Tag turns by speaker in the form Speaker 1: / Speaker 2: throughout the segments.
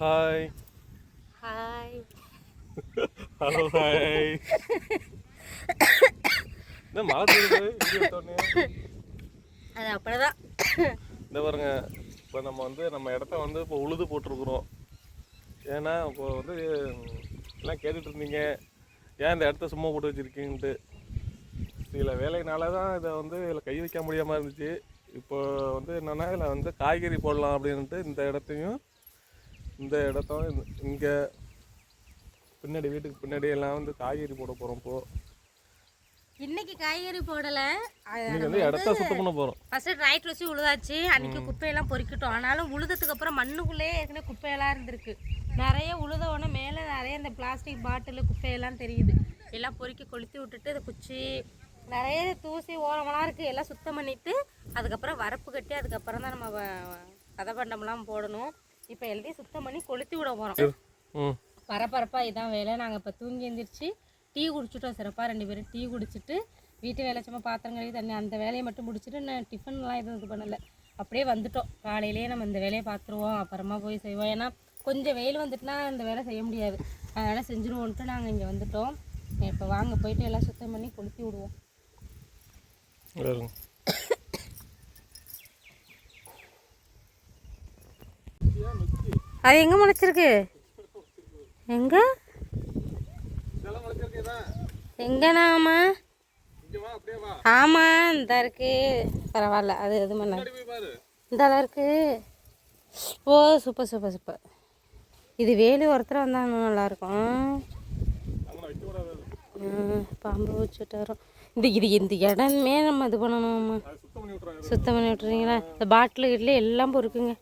Speaker 1: Hi
Speaker 2: hi
Speaker 1: hello hi என்ன மழை எடுத்தோடனே.
Speaker 2: அது அப்படிதான்.
Speaker 1: இந்த பாருங்க இப்போ நம்ம வந்து நம்ம இடத்த வந்து இப்போ உழுது போட்டிருக்குறோம். ஏன்னா இப்போ வந்து எல்லாம் கேட்டுட்டு இருந்தீங்க? ஏன் இந்த இடத்த சும்மா போட்டு வச்சுருக்கீங்கன்ட்டு சில வேலையினால தான் இதை வந்து இதில் கை வைக்க முடியாமல் இருந்துச்சு. இப்போ வந்து என்னென்னா இதில் வந்து காய்கறி போடலாம் அப்படின்ட்டு இந்த இடத்தையும் இந்த இடத்தையும் இங்கே பின்னாடி வீட்டுக்கு பின்னாடி எல்லாம் வந்து காய்கறி போட போகிறோம் இப்போது
Speaker 2: இன்னைக்கு காய்கறி போடல.
Speaker 1: வந்து இடத்த சுத்தம் பண்ண போகிறோம்
Speaker 2: ஃபர்ஸ்ட் டிராக்டர் வச்சு உழுதாச்சு. அன்னைக்கு குப்பையெல்லாம் பொறுக்கிட்டோம். ஆனாலும் உழுததுக்கு அப்புறம் மண்ணுக்குள்ளேயே ஏற்கனவே குப்பையெல்லாம் இருந்திருக்கு. நிறைய உழுத உடனே மேலே நிறைய இந்த பிளாஸ்டிக் பாட்டில் குப்பையெல்லாம் தெரியுது. எல்லாம் பொறுக்கி கொளுத்தி விட்டுட்டு இந்த குச்சி நிறைய தூசி ஓரமெல்லாம் இருக்குது எல்லாம் சுத்தம் பண்ணிட்டு அதுக்கப்புறம் வரப்பு கட்டி அதுக்கப்புறம் தான் நம்ம வ- கதப்பண்டம்லாம் போடணும். இப்போ எல்லாத்தையும் சுத்தம் பண்ணி கொளுத்தி விட போகிறோம் பரபரப்பாக இதான் வேலை. நாங்கள் இப்போ தூங்கி எழுந்திரிச்சு டீ குடிச்சிட்டோம் சிறப்பாக ரெண்டு பேரும் டீ குடிச்சிட்டு வீட்டு வேலை சும்மா பாத்திரம் கழுவி தண்ணி அந்த வேலையை மட்டும் முடிச்சுட்டு நான் டிஃபன்லாம் எதுவும் இது பண்ணலை. அப்படியே வந்துட்டோம். காலையிலேயே நம்ம இந்த வேலையை பார்த்துருவோம் அப்புறமா போய் செய்வோம். ஏன்னா கொஞ்சம் வெயில் வந்துட்டுனா இந்த வேலை செய்ய முடியாது. அதனால் செஞ்சுருவோன்ட்டு நாங்கள் இங்கே வந்துட்டோம். இப்போ வாங்க போயிட்டு எல்லாம் சுத்தம் பண்ணி கொளுத்தி விடுவோம். அது எங்கே முளைச்சிருக்கு? எங்கே?
Speaker 1: இதெல்லாம் வளர்த்துருக்கேதா
Speaker 2: ஆமாம் இந்த இருக்கு. பரவாயில்ல அது எது பண்ண இந்த இருக்கு. Oh super super super. இது வேலி ஒருத்தர் வந்தால் இன்னும் நல்லாயிருக்கும் பாம்பு வச்சுட்டு வரோம். இந்த இது இந்த இடமே நம்ம இது பண்ணணும்மா
Speaker 1: சுத்தம் பண்ணி விட்றாங்க
Speaker 2: விட்டுறீங்களா? இந்த பாட்டில் கிட்டில் எல்லாம் பொறுக்குங்க.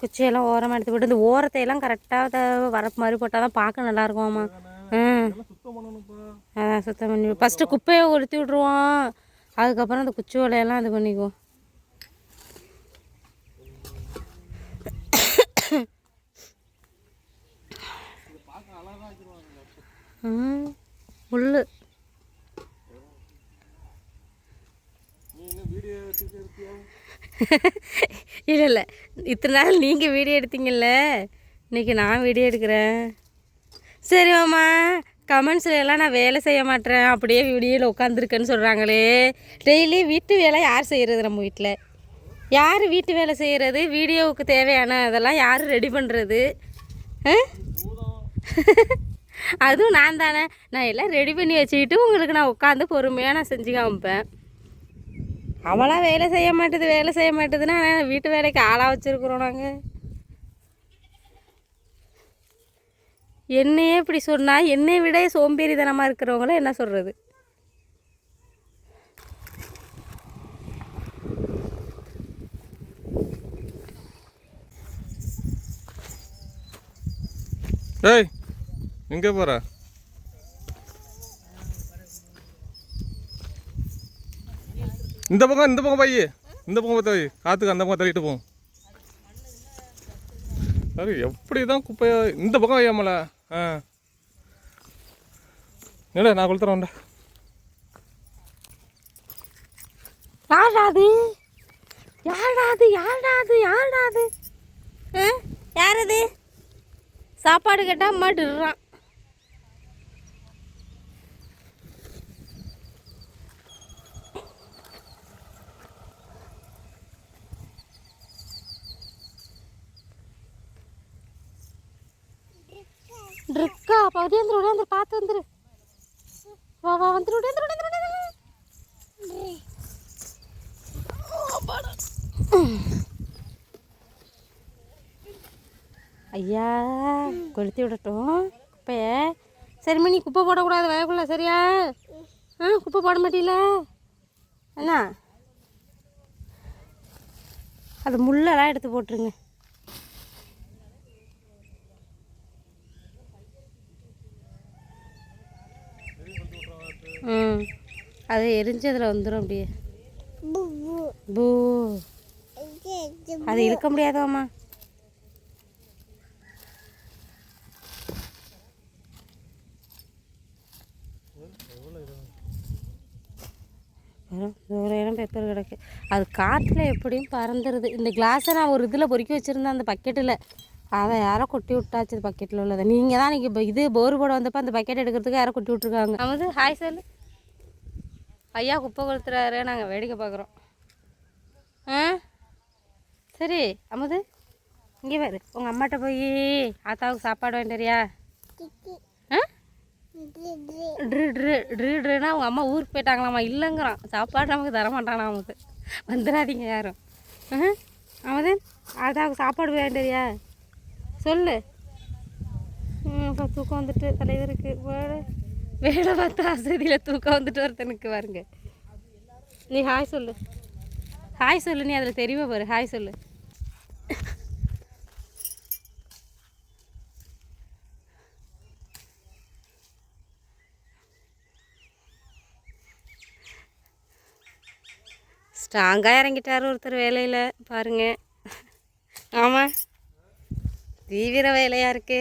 Speaker 2: குச்சியெல்லாம் ஓரமாக எடுத்து விட்டு இந்த ஓரத்தை எல்லாம் கரெக்டாக வரப்பு மாதிரி போட்டால் தான் பார்க்க நல்லாயிருக்கும்மா
Speaker 1: பண்ணணும்ப்பா.
Speaker 2: அதான் சுத்தம் பண்ணி ஃபஸ்ட்டு குப்பையை கொளுத்தி விட்ருவோம் அதுக்கப்புறம் அந்த குச்சி ஓலையெல்லாம் இது பண்ணிக்குவோம் முள்ளு.
Speaker 1: வீடியோ
Speaker 2: இல்லை இல்லை. இத்தனை நாள் நீங்கள் வீடியோ எடுத்தீங்கல்ல? இன்னைக்கு நான் வீடியோ எடுக்கிறேன். சரி மாமா. கமெண்ட்ஸில் எல்லாம் நான் வேலை செய்ய மாட்டேன் அப்படியே வீடியோவில் உட்காந்துருக்கேன்னு சொல்கிறாங்களே டெய்லி வீட்டு வேலை யார் செய்கிறது நம்ம வீட்டில் யார் வீட்டு வேலை செய்கிறது வீடியோவுக்கு தேவையான அதெல்லாம் யார் ரெடி பண்ணுறது அதுவும் நான் தானே. நான் எல்லாம் ரெடி பண்ணி வச்சுக்கிட்டு உங்களுக்கு நான் உட்காந்து பொறுமையாக நான் செஞ்சு காமிப்பேன். அவளாம் வேலை செய்ய மாட்டேது வேலை செய்ய மாட்டேதுன்னா வீட்டு வேலைக்கு ஆளாக வச்சுருக்குறோம் நாங்கள் என்னையே இப்படி சொன்னால் என்னை விட சோம்பேறித்தனமாக இருக்கிறவங்கள என்ன சொல்கிறது
Speaker 1: ஏய் எங்கே போகிற இந்த பக்கம் இந்த பக்கம் பைய. இந்த பக்கம் பார்த்து வை காற்றுக்கு அந்த பக்கம் தள்ளிட்டு போகும் சரி எப்படி தான் குப்பையா இந்த பக்கம் வையாமல ஆ. என்னடா நான் கொளுத்துறேன்டா
Speaker 2: யாராது யாராது யாராது யாராது யாரது அது யார் சாப்பாடு கேட்டால் மாட்டுறான் அப்போ ஒடியாந்துரு பார்த்து வந்துரு. வா வா வந்துரு ஒடியாந்துரு ஒடியாந்துரு ஐயா கொளுத்தி விடட்டும். குப்பைய. சரிம்மா நீ குப்பை போடக்கூடாது வயக்குள்ள சரியா? ஆ குப்பை போட மாட்டீல என்ன? அது முள்ளெல்லாம் எடுத்து போட்டுருங்க. ம். அது எரிஞ்சதுல வந்துடும் அப்படியே. பூ. அது இழுக்க முடியாதாம்மா. வரும் இடம் பேப்பர் கிடக்கு. அது காற்றுல எப்படியும் பறந்துடுது இந்த கிளாஸை நான் ஒரு இதில் பொறுக்கி வச்சுருந்தேன் அந்த பக்கெட்டில் அதை யாரோ கொட்டி விட்டாச்சு பக்கெட்டில் உள்ளதை. நீங்கள் தான் இன்றைக்கி இது போர் போட வந்தப்போ அந்த பக்கெட் எடுக்கிறதுக்கு யாரோ கொட்டி விட்ருக்காங்க நமது ஹாய் சார் ஐயா குப்பை கொளுத்துறாரு நாங்கள் வேடிக்கை பார்க்குறோம் ஆ? சரி அமுது இங்கே பாரு. உங்கள் அம்மாட்ட போய் ஆத்தாவுக்கு சாப்பாடு வேண்டியா ஆ? ட்ரு ட்ரு ட்ரு ட்ருனா அவங்க அம்மா ஊருக்கு போயிட்டாங்களாம்மா இல்லைங்கிறான். சாப்பாடு நமக்கு தர மாட்டானா அமுது? வந்துடாதீங்க யாரும். ஆ? அமுது ஆத்தாவுக்கு சாப்பாடு வேண்டியா சொல்லு. இப்போ தூக்கம் வந்துட்டு தலைவருக்கு வேலை. வேலை பார்த்து அசதியில் தூக்கம் வந்துட்டு ஒருத்தனுக்கு பாருங்க. நீ ஹாய் சொல்லு. ஹாய் சொல்லு நீ அதில் தெரியுமா பாரு. ஹாய் சொல்லு. ஸ்ட்ராங்காக இறங்கிட்டார் ஒருத்தர் வேலையில் பாருங்க. ஆமாம் தீவிர வேலையாக இருக்கு.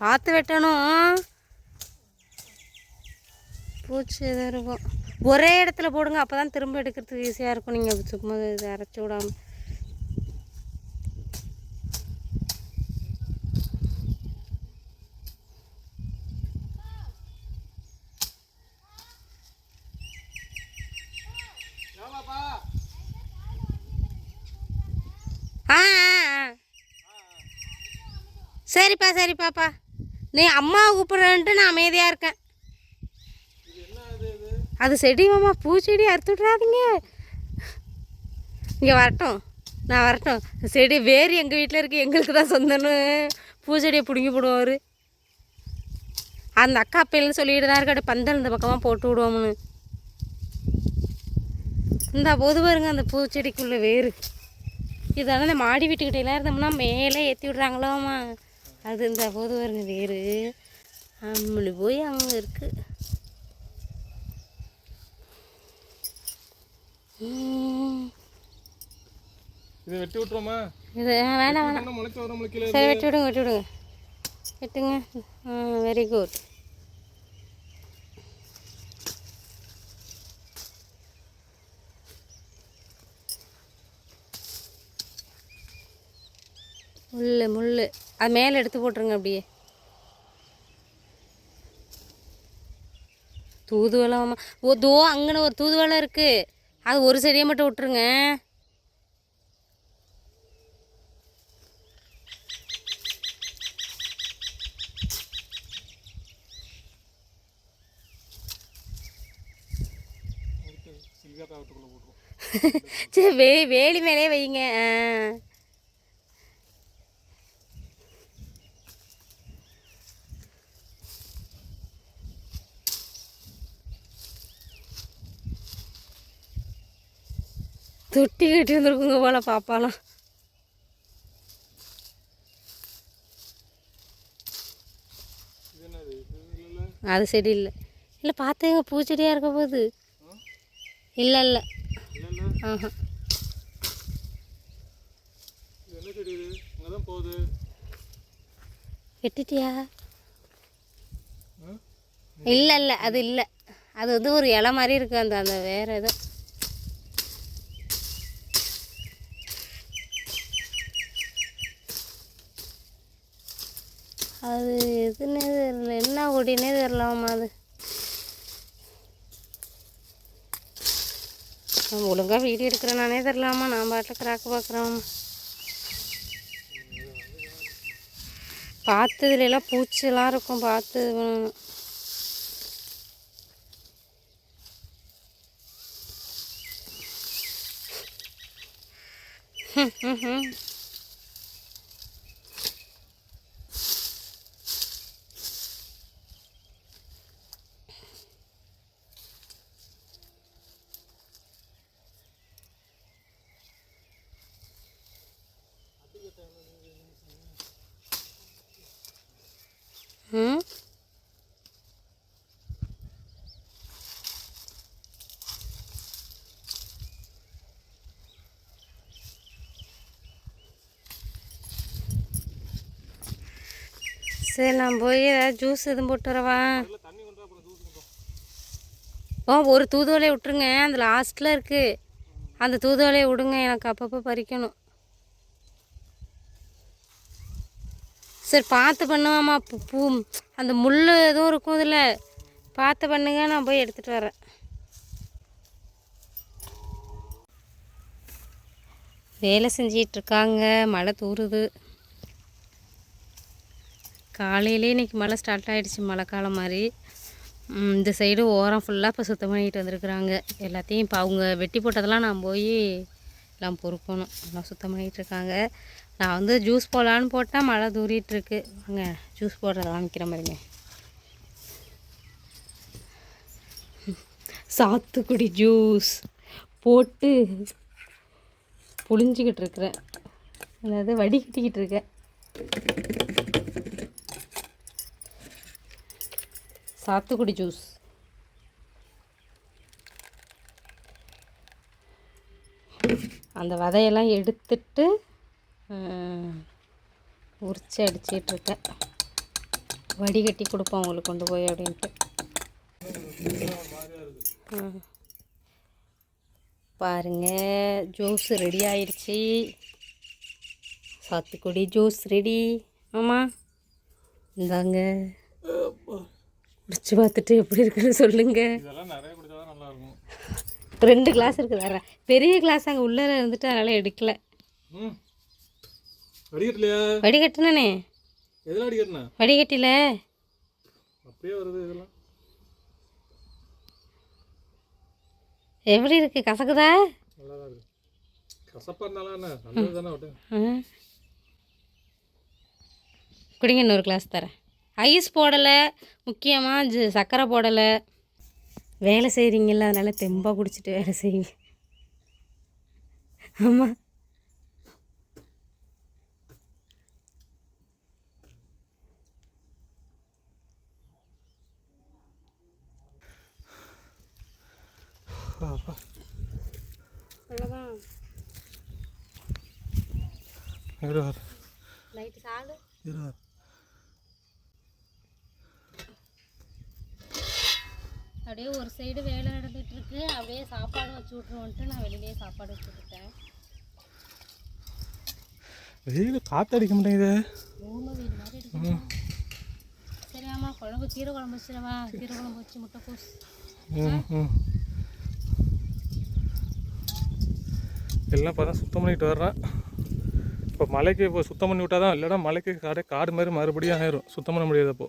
Speaker 2: பார்த்து வெட்டணும். பூச்சி எதுவும் இருக்கும். ஒரே இடத்துல போடுங்க அப்போ தான் திரும்ப எடுக்கிறதுக்கு ஈஸியாக இருக்கும். நீங்கள் சும்மா இதை அரைச்சி விடாம. ஆ ஆ, ஆ. சரிப்பா சரிப்பாப்பா. நீ அம்மாவை கூப்பிட்றேன்ட்டு நான் அமைதியாக இருக்கேன். அது செடி மாமா பூச்செடி அறுத்து விட்றாதீங்க இங்கே வரட்டும். நான் வரட்டும். செடி வேறு எங்கள் வீட்டில் இருக்குது எங்களுக்கு தான் சொந்தம்னு பூச்செடியை பிடுங்கி போடுவார். அந்த அக்கா அப்பையிலேருந்து சொல்லிட்டு தான் இருக்காடு பந்தல் இந்த பக்கமாக போட்டு விடுவோம்னு. இந்த போது பாருங்க அந்த பூச்செடிக்குள்ளே வேறு. இதெல்லாம் இந்த மாடி வீட்டுக்கிட்டலாம் இருந்தோம்னா மேலே ஏற்றி விட்றாங்களோம்மா. அது இந்த போது பாருங்க வேறு. அம்மளி போய் அங்கே இருக்குது
Speaker 1: இதை வெட்டி விட்டுருமா
Speaker 2: இது வேணாம் வேணாம்.
Speaker 1: முளைச்சி வர முளைக்கல
Speaker 2: சரி வெட்டி விடுங்க வெட்டி விடுங்க. வெட்டுங்க. வெரி குட் முள் முள் அது மேலே எடுத்து போட்டுருங்க அப்படியே. தூதுவளமா ஓ தோ அங்கன ஒரு தூதுவளை இருக்கு. அது ஒரு செடியை மட்டும் விட்டுருங்க. சரி வே வேலி மேலே வைங்க ஆ. தொட்டி கட்டி வந்துருக்குங்க போல பாப்பாலாம். அது செடி இல்லை இல்லை பார்த்தேங்க பூச்செடியாக இருக்க போகுது. இல்லை இல்லை. ஆஹா.
Speaker 1: போகுது
Speaker 2: வெட்டிட்டியா? இல்லை இல்லை அது இல்லை. அது வந்து ஒரு இலை மாதிரி இருக்குது அந்த அந்த வேறு எதுவும் அது எதுன்னே ஓடினே தெரியலாமா அது? நான் ஒழுங்காக வீடியோ எடுக்கிறேன் நானே தெரியலாமா நான் பாட்டில் கிராக்கு பார்க்குறேன் பார்த்ததுலாம் பூச்சிலாம் இருக்கும் பார்த்து இது பண்ணணும் ஹம், ஹம், ஹம். ம் சரி நான் போய் ஏதாவது ஜூஸ் எதுவும் போட்டு வரவா? ஓ ஒரு தூதுவலையை விட்டுருங்க. அந்த லாஸ்ட்டில் இருக்குது அந்த தூதுவலையை விடுங்க. எனக்கு அப்பப்போ பறிக்கணும். சரி பார்த்து பண்ணுவாம்மா. பூ பூ அந்த முள் எதுவும் இருக்கும் இதில். பார்த்து பண்ணுங்க. நான் போய் எடுத்துகிட்டு வரேன். வேலை செஞ்சிகிட்ருக்காங்க மழை தூறுது. காலையிலே இன்னைக்கு மழை ஸ்டார்ட் ஆகிடுச்சு மழை காலம் மாதிரி. இந்த சைடு ஓரம் ஃபுல்லாக இப்போ சுத்தம் பண்ணிட்டு வந்திருக்குறாங்க. எல்லாத்தையும் இப்போ அவங்க வெட்டி போட்டதெல்லாம் நான் போய் எல்லாம் பொறுக்கணும். எல்லாம் சுத்தம் பண்ணிகிட்ருக்காங்க இருக்காங்க. நான் வந்து ஜூஸ் போடலான்னு போட்டால் மழை தூரிட்டுருக்கு வாங்க ஜூஸ் போடுறதெல்லாம் நிற்கிற மாதிரிங்க சாத்துக்குடி ஜூஸ் போட்டு புழிஞ்சிக்கிட்டு இருக்கிறேன். அதாவது வடிகட்டிக்கிட்டு இருக்கேன். சாத்துக்குடி ஜூஸ். அந்த விதையெல்லாம் எடுத்துட்டு உரிச்சு அடிச்சிட்ருக்கேன். வடிகட்டி கொடுப்போம் அவங்களுக்கு கொண்டு போய் அப்படின்ட்டு. பாருங்க ஜூஸ் ரெடி ஆயிடுச்சு சாத்துக்குடி ஜூஸ் ரெடி. ஆமாம் இந்தாங்க. குடிச்சு பார்த்துட்டு எப்படி இருக்குன்னு சொல்லுங்க.
Speaker 1: இதெல்லாம் நிறைய குடிச்சா தான் நல்லா இருக்கும்
Speaker 2: ரெண்டு கிளாஸ் இருக்குது வேற. பெரிய கிளாஸ் அங்கே உள்ளே இருந்துட்டு அதனால் எடுக்கல. வடிகட்டினே? வடிகட்டில. எப்படி இருக்கு? கசக்குதா. குடிங்க இன்னொரு கிளாஸ் தரேன். ஐஸ் போடலை முக்கியமாக ஜ சர்க்கரை போடலை. வேலை செய்கிறீங்கல்ல அதனால் தெம்பாக குடிச்சிட்டு வேலை செய்யுங்க. ஆமாம் அவ்வளோதான் நைட்டு சாடு
Speaker 1: இருவார்
Speaker 2: அப்படியே ஒரு சைடு வேலை நடந்துட்டு இருக்கு அப்படியே சாப்பாடு வச்சு விட்ருவோன்ட்டு நான் வெளியிலேயே சாப்பாடு வச்சு விட்டுட்டேன்.
Speaker 1: வெயில் காற்று அடிக்க மாட்டேங்குது.
Speaker 2: மாதிரி சரி ஆமா குழம்பு கீரை குழம்பு வச்சிடவா? கீரை குழம்பு வச்சு முட்டைக்கோஸ்.
Speaker 1: எல்லாம் இப்போ தான் சுத்தம் பண்ணிட்டு வர்றேன் இப்போ மலைக்கு இப்போ சுத்தம் பண்ணி விட்டா தான் இல்லைன்னா மலைக்கு காடே காடு மாதிரி மறுபடியும் ஆயிரும். சுத்தம் பண்ண முடியாது அப்போ.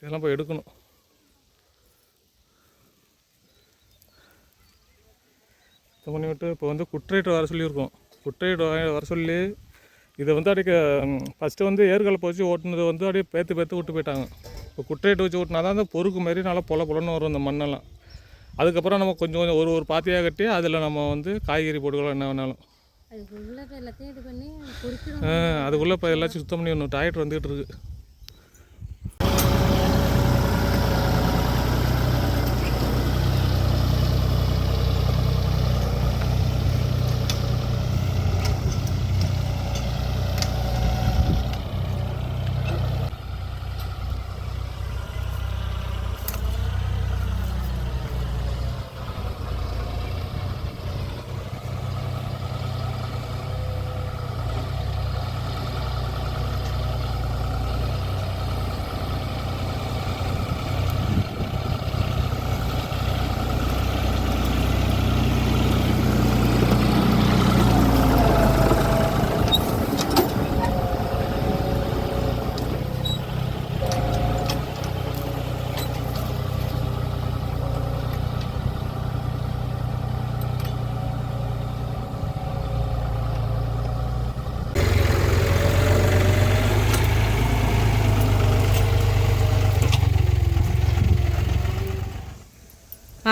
Speaker 1: இதெல்லாம் போய் எடுக்கணும். சுத்தம் பண்ணி விட்டு இப்போ வந்து குட்ரேட் வர சொல்லியிருக்கோம். குட்ரேட் வர சொல்லி இதை வந்து அப்படியே ஃபஸ்ட்டு வந்து ஏர்கலப்பை வச்சு ஓட்டுனதை வந்து அப்படியே பேத்து பேத்து விட்டு போயிட்டாங்க. இப்போ குட்ரேட் வச்சு ஓட்டினா தான் அந்த பொறுக்கு மாதிரி நல்லா பொல பொலன்னு வரும் அந்த மண்ணெல்லாம். அதுக்கப்புறம் நம்ம கொஞ்சம் கொஞ்சம் ஒரு ஒரு பாத்தியாக கட்டி அதில் நம்ம வந்து காய்கறி போட்டுக்கலாம் என்ன வேணாலும்.
Speaker 2: அதுக்கு உள்ள எல்லாத்தையும் இது பண்ணி
Speaker 1: அதுக்குள்ளே இப்போ எல்லாத்தையும் சுத்தம் பண்ணி ஒன்று டாய்லெட் வந்துகிட்டு இருக்கு.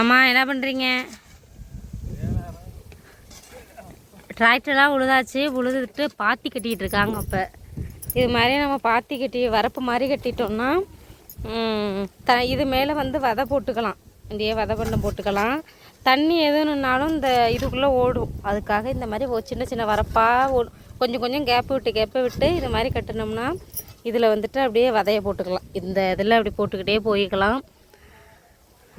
Speaker 2: மாமா என்ன பண்ணுறீங்க டிராக்டர்லாம் உழுதாச்சு உழுதுட்டு பாத்தி கட்டிக்கிட்டு இருக்காங்க அப்போ இது மாதிரி நம்ம பாத்தி கட்டி வரப்பு மாதிரி கட்டிட்டோம்னா த இது மேலே வந்து விதை போட்டுக்கலாம். இப்படியே விதை பண்ண போட்டுக்கலாம். தண்ணி எதுனாலும் இந்த இதுக்குள்ளே ஓடும். அதுக்காக இந்த மாதிரி ஒரு சின்ன சின்ன வரப்பாக ஓ கொஞ்சம் கொஞ்சம் கேப்பு விட்டு கேப்பை விட்டு இது மாதிரி கட்டினோம்னா இதில் வந்துட்டு அப்படியே விதைய போட்டுக்கலாம். இந்த இதில் அப்படி போட்டுக்கிட்டே போய்க்கலாம்.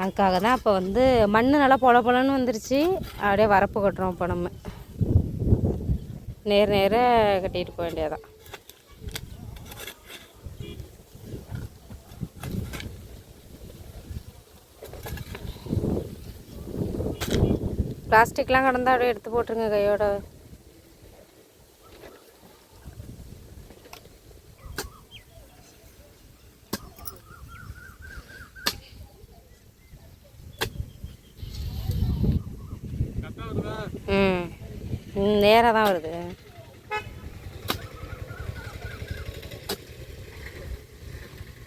Speaker 2: அதுக்காக தான் இப்போ வந்து மண் நல்லா பொல பொலன்னு வந்துருச்சு. அப்படியே வரப்பு கட்டுறோம் இப்போ நம்ம. நேர் நேர கட்டிகிட்டு போக வேண்டியதான் பிளாஸ்டிக்லாம் கடந்தால் அப்படியே எடுத்து போட்டுருங்க கையோட. ம். நேராக தான் வருது.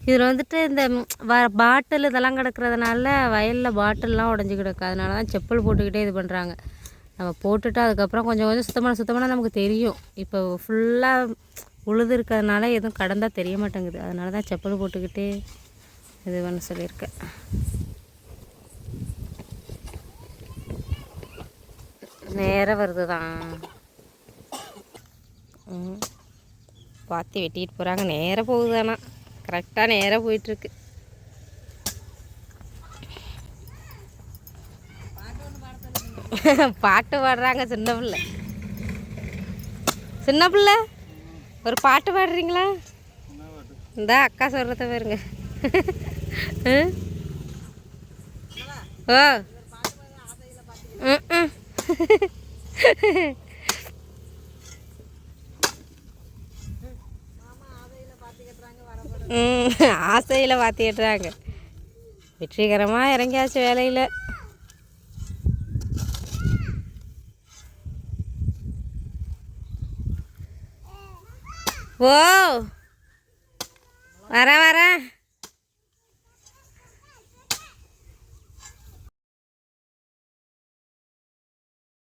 Speaker 2: இதில் வந்துட்டு இந்த வ பாட்டில் இதெல்லாம் கிடக்கிறதுனால வயலில் பாட்டில்லாம் உடஞ்சி கிடக்கு. அதனால தான் செப்பல் போட்டுக்கிட்டே இது பண்ணுறாங்க. நம்ம போட்டுட்டு அதுக்கப்புறம் கொஞ்சம் கொஞ்சம் சுத்தமான சுத்தமான நமக்கு தெரியும். இப்போ ஃபுல்லாக உழுது இருக்கிறதுனால எதுவும் கடந்தால் தெரிய மாட்டேங்குது. அதனால தான் செப்பல் போட்டுக்கிட்டே இது பண்ண சொல்லியிருக்கேன். நேரம் வருது தான் ம் பாத்தி வெட்டிட்டு போகிறாங்க நேராக போகுது ஆனால் கரெக்டாக நேராக போயிட்டுருக்கு. பாட்டு பாடுறாங்க சின்ன பிள்ளை. சின்ன பிள்ளை ஒரு பாட்டு பாடுறீங்களா? இந்த அக்கா சொல்கிறத பாருங்க. ம்? ஓ. ம் ம். ஆசையில் பார்த்துக்கிட்டுறாங்க வெற்றிகரமாக இறங்கியாச்சு வேலையில். ஓ வரேன் வரேன்